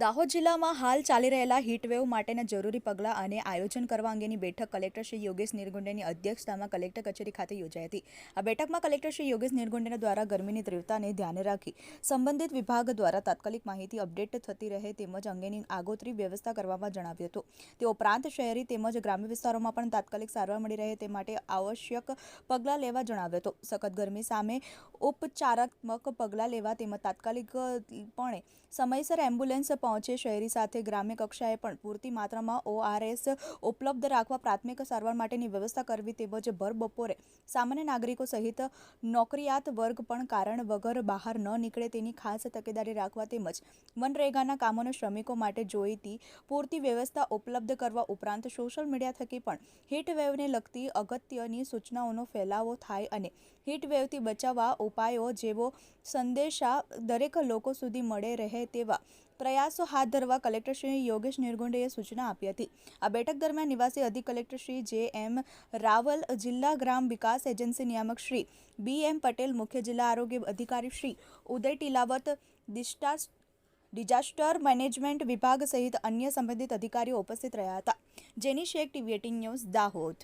દાહોદ જિલ્લામાં હાલ ચાલી રહેલા હીટવેવ માટેના જરૂરી પગલાં અને આયોજન કરવા અંગેની બેઠક કલેક્ટર શ્રી યોગેશ નિર્ગુંડેની અધ્યક્ષતામાં કલેક્ટર કચેરી ખાતે યોજાઈ હતી. આ બેઠકમાં કલેક્ટર શ્રી યોગેશ નિર્ગુંડેના દ્વારા ગરમીની તીવ્રતાને ધ્યાને રાખી સંબંધિત વિભાગ દ્વારા તાત્કાલિક માહિતી અપડેટ થતી રહે તેમજ અંગેની આગોતરી વ્યવસ્થા કરવામાં જણાવ્યું હતું. તે ઉપરાંત શહેરી તેમજ ગ્રામ્ય વિસ્તારોમાં પણ તાત્કાલિક સારવાર મળી રહે તે માટે આવશ્યક પગલાં લેવા જણાવ્યું હતું. સખત ગરમી સામે ઉપચારાત્મક પગલાં લેવા તેમજ તાત્કાલિકપણે સમયસર એમ્બ્યુલન્સ પહોંચે. શહેરી સાથે ગ્રામ્ય કક્ષાએ પણ પૂરતી માત્રામાં ઓઆરએસ ઉપલબ્ધ રાખવા પ્રાથમિક સારવાર માટેની વ્યવસ્થા કરવી તેમજ ભર બપોરે સામાન્ય નાગરિકો સહિત નોકરિયાત વર્ગ પણ કારણ વગર બહાર ન નીકળે તેની ખાસ તકેદારી રાખવા તેમજ મનરેગાના કામોને શ્રમિકો માટે જોઈતી પૂરતી વ્યવસ્થા ઉપલબ્ધ કરવા ઉપરાંત સોશિયલ મીડિયા થકી પણ હીટ વેવને લગતી અગત્યની સૂચનાઓનો ફેલાવો થાય અને હીટ વેવથી બચાવવા ઉપાયો જેવો સંદેશા દરેક લોકો સુધી મળે રહે તેવા પ્રયાસો હાથ ધરવા કલેક્ટરશ્રી યોગેશ નિર્ગુંડેએ સૂચના આપી હતી. આ બેઠક દરમિયાન નિવાસી અધિક કલેક્ટર શ્રી જે એમ રાવલ, જિલ્લા ગ્રામ વિકાસ એજન્સી નિયામક શ્રી બી એમ પટેલ, મુખ્ય જિલ્લા આરોગ્ય અધિકારી શ્રી ઉદય ટીલાવત, ડિસ્ટાસ, ડિઝાસ્ટર મેનેજમેન્ટ વિભાગ સહિત અન્ય સંબંધિત અધિકારીઓ ઉપસ્થિત રહ્યા હતા. Jeni Sheikh TV eighteen news Dahod.